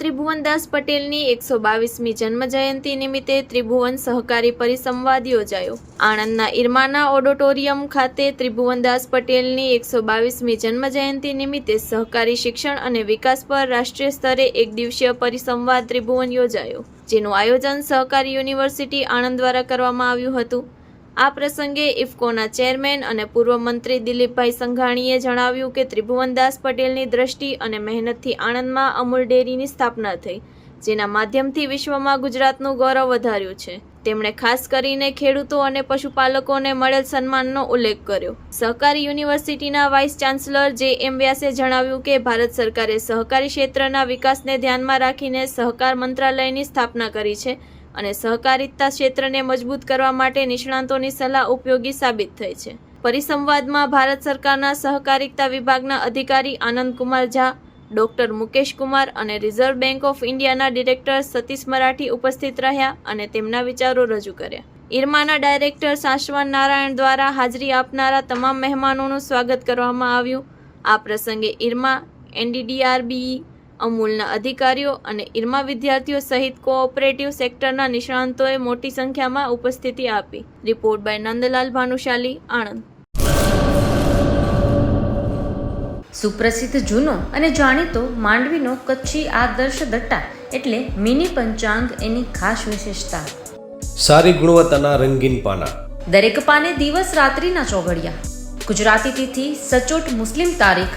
ત્રિભુવનદાસ પટેલની એકસો બાવીસમી જન્મજયંતિ નિમિત્તે ત્રિભુવન સહકારી પરિસંવાદ યોજાયો. આણંદના ઇરમાના ઓડિટોરિયમ ખાતે ત્રિભુવનદાસ પટેલની એકસો બાવીસમી જન્મજયંતિ નિમિત્તે સહકારી શિક્ષણ અને વિકાસ પર રાષ્ટ્રીય સ્તરે એક દિવસીય પરિસંવાદ ત્રિભુવન યોજાયો, જેનું આયોજન સહકારી યુનિવર્સિટી આણંદ દ્વારા કરવામાં આવ્યું હતું. આ પ્રસંગે ઇફકોના ચેરમેન અને પૂર્વ મંત્રી દિલીપભાઈ સંઘાણીએ જણાવ્યું કે ત્રિભુવનદાસ પટેલની દ્રષ્ટિ અને મહેનતથી આણંદમાં અમૂલ ડેરીની સ્થાપના થઈ, જેના માધ્યમથી વિશ્વમાં ગુજરાતનું ગૌરવ વધાર્યું છે. તેમણે ખાસ કરીને ખેડૂતો અને પશુપાલકોને મળેલ સન્માનનો ઉલ્લેખ કર્યો. સહકારી યુનિવર્સિટીના વાઇસ ચાન્સલર જે એમ વ્યાસે જણાવ્યું કે ભારત સરકારે સહકારી ક્ષેત્રના વિકાસને ધ્યાનમાં રાખીને સહકાર મંત્રાલયની સ્થાપના કરી છે અને સહકારિતા ક્ષેત્રને મજબૂત કરવા માટે નિષ્ણાંતોની સલાહ ઉપયોગી સાબિત થઈ છે. પરિસંવાદમાં ભારત સરકારના સહકારિતા વિભાગના અધિકારી આનંદકુમાર ઝા, ડોક્ટર મુકેશ કુમાર અને રિઝર્વ બેંક ઓફ ઇન્ડિયાના ડિરેક્ટર સતીશ મરાઠી ઉપસ્થિત રહ્યા અને તેમના વિચારો રજૂ કર્યા. ઇરમાના ડાયરેક્ટર સાશવાન નારાયણ દ્વારા હાજરી આપનારા તમામ મહેમાનોનું સ્વાગત કરવામાં આવ્યું. આ પ્રસંગે ઇરમા એનડીડીઆરબી અમૂલના અધિકારીઓ અને ઇરમા વિદ્યાર્થીઓ સહિત કોઓપરેટિવ સેક્ટરના નિષ્ણાંતોએ મોટી સંખ્યામાં ઉપસ્થિતિ આપી. Report by Nandlal Bhanushali Anand. સુપ્રસિદ્ધ જૂનો અને જાણીતો માંડવીનો કચ્છી આદર્શ દટ્ટા એટલે મિની પંચાંગ એની ખાસ વિશેષતા. સારી ગુણવત્તાના રંગીન પાના. દરેક પાને દિવસ રાત્રિના ચોઘડિયા. ગુજરાતી તિથિ સચોટ મુસ્લિમ તારીખ